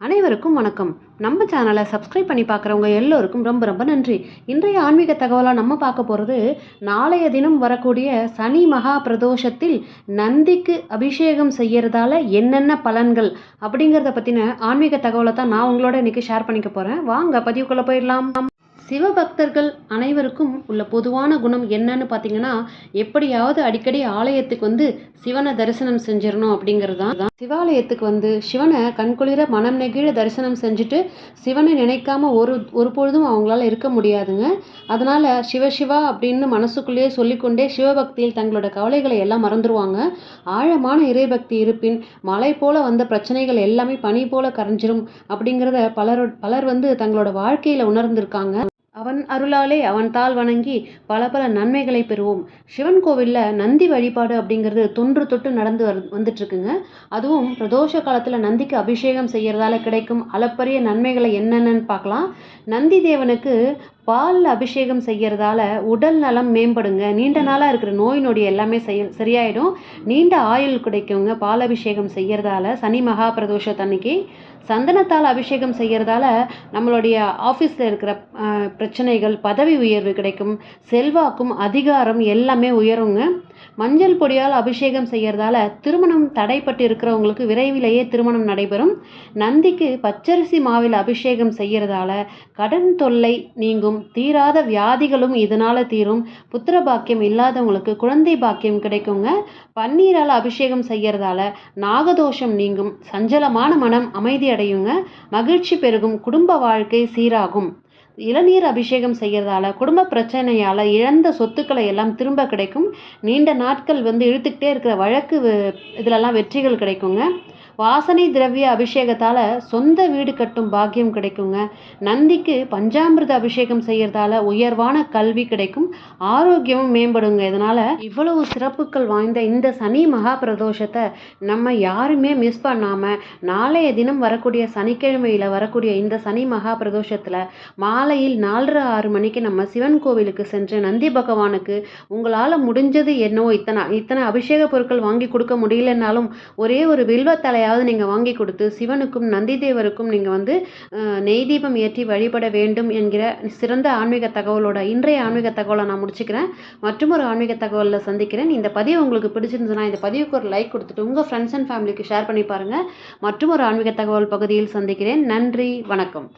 அனைவருக்கும் வணக்கம். நம்ம சேனலை சப்ஸ்கிரைப் பண்ணி பார்க்குறவங்க எல்லோருக்கும் ரொம்ப ரொம்ப நன்றி. இன்றைய ஆன்மீக தகவலாக நம்ம பார்க்க போகிறது நாளைய தினம் வரக்கூடிய சனி மகா பிரதோஷத்தில் நந்திக்கு அபிஷேகம் செய்கிறதால என்னென்ன பலன்கள் அப்படிங்கிறத பற்றின ஆன்மீக தகவலை தான் நான் உங்களோட இன்னைக்கு ஷேர் பண்ணிக்க போகிறேன் வாங்க பதிவுக்குள்ளே போயிடலாம். சிவபக்தர்கள் அனைவருக்கும் உள்ள பொதுவான குணம் என்னன்னு பார்த்தீங்கன்னா எப்படியாவது அடிக்கடி ஆலயத்துக்கு வந்து சிவனை தரிசனம் செஞ்சிடணும் அப்படிங்கிறது தான் சிவாலயத்துக்கு வந்து சிவனை கண்குளிர மனம் நெகிழ தரிசனம் செஞ்சுட்டு சிவனை நினைக்காம ஒரு ஒரு பொழுதும் அவங்களால இருக்க முடியாதுங்க. அதனால சிவசிவா அப்படின்னு மனசுக்குள்ளேயே சொல்லிக்கொண்டே சிவபக்தியில் தங்களோட கவலைகளை எல்லாம் மறந்துடுவாங்க ஆழமான இறைபக்தி இருப்பின் மலை போல வந்த பிரச்சனைகள் எல்லாமே பனி போல கரைஞ்சிரும் அப்படிங்கிறத பலர் பலர் வந்து தங்களோட வாழ்க்கையில உணர்ந்திருக்காங்க. அவன் அருளாலே அவன் தாள் வணங்கி பல பல நன்மைகளை பெறுவோம். சிவன் கோவிலில் நந்தி வழிபாடு அப்படிங்கிறது தொன்று தொட்டு நடந்து வரு வந்துட்டுருக்குங்க. அதுவும் பிரதோஷ காலத்தில் நந்திக்கு அபிஷேகம் செய்கிறதால கிடைக்கும் அளப்பரிய நன்மைகளை என்னென்னு பார்க்கலாம். நந்தி தேவனுக்கு பால் அபிஷேகம் செய்யறதால உடல் நலம் மேம்படுங்க. நீண்ட நாளாக இருக்கிற நோய் நொடி எல்லாமே செய்ய சரியாயிடும். நீண்ட ஆயுள் கிடைக்குங்க பால் அபிஷேகம் செய்யறதால. சனி மகா பிரதோஷத்தன்னைக்கு சந்தனத்தால் அபிஷேகம் செய்கிறதால நம்மளுடைய ஆஃபீஸில் இருக்கிற பிரச்சனைகள் பதவி உயர்வு கிடைக்கும். செல்வாக்கும் அதிகாரம் எல்லாமே உயருங்க. மஞ்சள் பொடியால் அபிஷேகம் செய்கிறதால திருமணம் தடைப்பட்டு இருக்கிறவங்களுக்கு விரைவிலேயே திருமணம் நடைபெறும். நந்திக்கு பச்சரிசி மாவில் அபிஷேகம் செய்கிறதால கடன் தொல்லை நீங்கும். தீராத வியாதிகளும் இதனால் தீரும். புத்திர பாக்கியம் இல்லாதவங்களுக்கு குழந்தை பாக்கியம் கிடைக்குங்க. பன்னீரால் அபிஷேகம் செய்கிறதால நாகதோஷம் நீங்கும். சஞ்சலமான மனம் அமைதி அடையுங்க மகிழ்ச்சி பெருகும். குடும்ப வாழ்க்கை சீராகும். இளநீர் அபிஷேகம் செய்கிறதால குடும்ப பிரச்சனையால் இழந்த சொத்துக்களை எல்லாம் திரும்ப கிடைக்கும். நீண்ட நாட்கள் வந்து இழுத்துக்கிட்டே இருக்கிற வழக்கு இதிலெல்லாம் வெற்றிகள் கிடைக்குங்க. வாசனை திரவிய அபிஷேகத்தால் சொந்த வீடு கட்டும் பாக்கியம் கிடைக்குங்க. நந்திக்கு பஞ்சாமிர்த அபிஷேகம் செய்யறதால உயர்வான கல்வி கிடைக்கும் ஆரோக்கியமும் மேம்படுங்க. இதனால் இவ்வளவு சிறப்புகள் வாய்ந்த இந்த சனி மகா பிரதோஷத்தை நம்ம யாருமே மிஸ் பண்ணாமல் நாளைய தினம் வரக்கூடிய சனிக்கிழமையில் வரக்கூடிய இந்த சனி மகா பிரதோஷத்தில் மாலையில் நாலரை ஆறு மணிக்கு நம்ம சிவன் கோவிலுக்கு சென்று நந்தி பகவானுக்கு உங்களால் முடிஞ்சது என்னவோ இத்தனை இத்தனை அபிஷேக பொருட்கள் வாங்கி கொடுக்க முடியலன்னாலும் ஒரே ஒரு வில்வத்தலையாக எதையாவது நீங்கள் வாங்கி கொடுத்து சிவனுக்கும் நந்தி தேவருக்கும் நீங்கள் வந்து நெய் தீபம் ஏற்றி வழிபட வேண்டும் என்கிற சிறந்த ஆன்மீக தகவலோட இன்றைய ஆன்மீக தகவலை நான் முடிச்சுக்கிறேன். மற்றும் ஒரு ஆன்மீக தகவலில் சந்திக்கிறேன். இந்த பதிவு உங்களுக்கு பிடிச்சிருந்துச்சுன்னா இந்த பதிவுக்கு ஒரு லைக் கொடுத்துட்டு உங்கள் ஃப்ரெண்ட்ஸ் அண்ட் ஃபேமிலிக்கு ஷேர் பண்ணி பாருங்கள் மற்றும் ஒரு ஆன்மீக தகவல் பகுதியில் சந்திக்கிறேன். நன்றி. வணக்கம்.